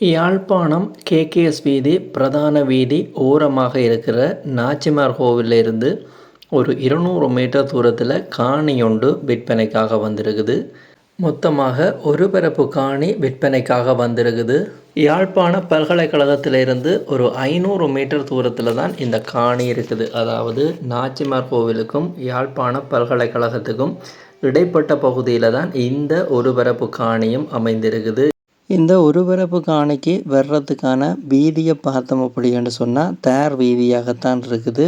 Yazhpanam KKS வீதி பிரதான வீதி ஓரமாக இருக்கிற நாச்சிமார் கோவிலிருந்து ஒரு இருநூறு மீட்டர் தூரத்தில் காணி ஒன்று விற்பனைக்காக வந்திருக்குது. மொத்தமாக ஒரு பரப்பு காணி விற்பனைக்காக வந்திருக்குது. யாழ்ப்பாண பல்கலைக்கழகத்திலிருந்து ஒரு ஐநூறு மீட்டர் தூரத்தில் தான் இந்த காணி இருக்குது. அதாவது நாச்சிமார் கோவிலுக்கும் யாழ்ப்பாண பல்கலைக்கழகத்துக்கும் இடைப்பட்ட பகுதியில் தான் இந்த ஒரு பரப்பு காணியும் அமைந்திருக்குது. இந்த ஒருபரப்பு காணிக்கு வர்றதுக்கான வீதியை பார்த்தோம் அப்படின்னு சொன்னால் தேர் வீதியாகத்தான் இருக்குது.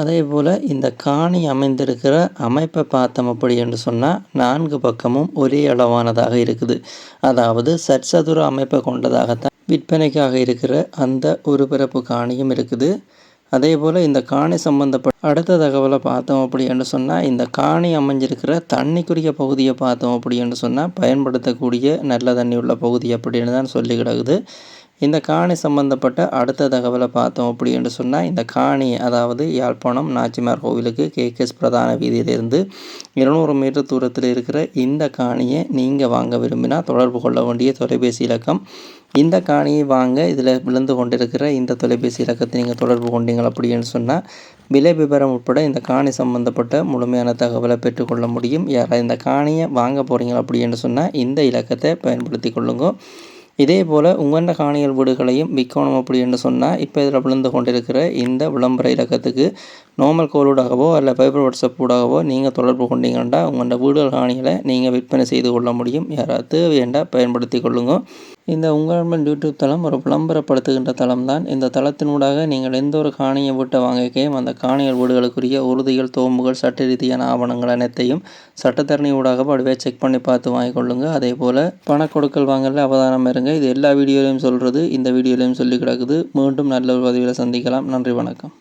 அதே போல் இந்த காணி அமைந்திருக்கிற அமைப்பை பார்த்தோம் அப்படின்னு சொன்னால் நான்கு பக்கமும் ஒரே அளவானதாக இருக்குது. அதாவது சற்சதுர அமைப்பை கொண்டதாகத்தான் விற்பனைக்காக இருக்கிற அந்த ஒரு காணியும் இருக்குது. அதே போல் இந்த காணி சம்மந்தப்பட்ட அடுத்த தகவலை பார்த்தோம் அப்படின்னு சொன்னால் இந்த காணி அமைஞ்சிருக்கிற தண்ணிக்குரிய பகுதியை பார்த்தோம் அப்படின்னு சொன்னால் பயன்படுத்தக்கூடிய நல்ல தண்ணி உள்ள பகுதி அப்படின்னு தான் சொல்லி கிடக்குது. இந்த காணி சம்பந்தப்பட்ட அடுத்த தகவலை பார்த்தோம் அப்படின்னு சொன்னால் இந்த காணி அதாவது யாழ்ப்பாணம் நாச்சிமார் கோவிலுக்கு கேகேஎஸ் பிரதான வீதியிலிருந்து இருநூறு மீட்டர் தூரத்தில் இருக்கிற இந்த காணியை நீங்கள் வாங்க விரும்பினா தொடர்பு கொள்ள வேண்டிய தொலைபேசி இலக்கம் இந்த காணியை வாங்க இதில் விழுந்து கொண்டிருக்கிற இந்த தொலைபேசி இலக்கத்தை நீங்கள் தொடர்பு கொண்டீங்கள் அப்படின்னு சொன்னால் விலை விவரம் உட்பட இந்த காணி சம்மந்தப்பட்ட முழுமையான தகவலை பெற்றுக்கொள்ள முடியும். யாராவது இந்த காணியை வாங்க போகிறீங்க அப்படின்னு சொன்னால் இந்த இலக்கத்தை பயன்படுத்தி கொள்ளுங்க. இதே போல் உங்கண்ட காணிகள் வீடுகளையும் விற்கணும் அப்படி என்று சொன்னால் இப்போ இதில் விழுந்து கொண்டிருக்கிற இந்த விளம்பர இலக்கத்துக்கு நார்மல் கோலூடாகவோ அல்ல ஃபைபர் வாட்ஸ்அப் ஊடாகவோ நீங்கள் தொடர்பு கொண்டீங்கன்னா உங்களோட வீடுகள் காணிகளை நீங்கள் விற்பனை செய்து கொள்ள முடியும். யாராவது வேண்டாம் பயன்படுத்தி கொள்ளுங்க. இந்த உங்கள் யூடியூப் தளம் ஒரு விளம்பரப்படுத்துகின்ற தளம் தான். இந்த தளத்தினூடாக நீங்கள் எந்த ஒரு காணியை வீட்டை வாங்கிக்கையும் அந்த காணிகள் வீடுகளுக்குரிய உறுதிகள் தோம்புகள் சட்ட ரீதியான ஆவணங்கள் அனைத்தையும் சட்டத்தரணி ஊடாக அப்படியே செக் பண்ணி பார்த்து வாங்கிக்கொள்ளுங்க அதே போல் பண கொடுக்கல் வாங்கல அவதானம் இருங்க. இது எல்லா வீடியோலையும் சொல்கிறது இந்த வீடியோலையும் சொல்லி கிடக்குது. மீண்டும் நல்ல ஒரு பதிவில் சந்திக்கலாம். நன்றி வணக்கம்.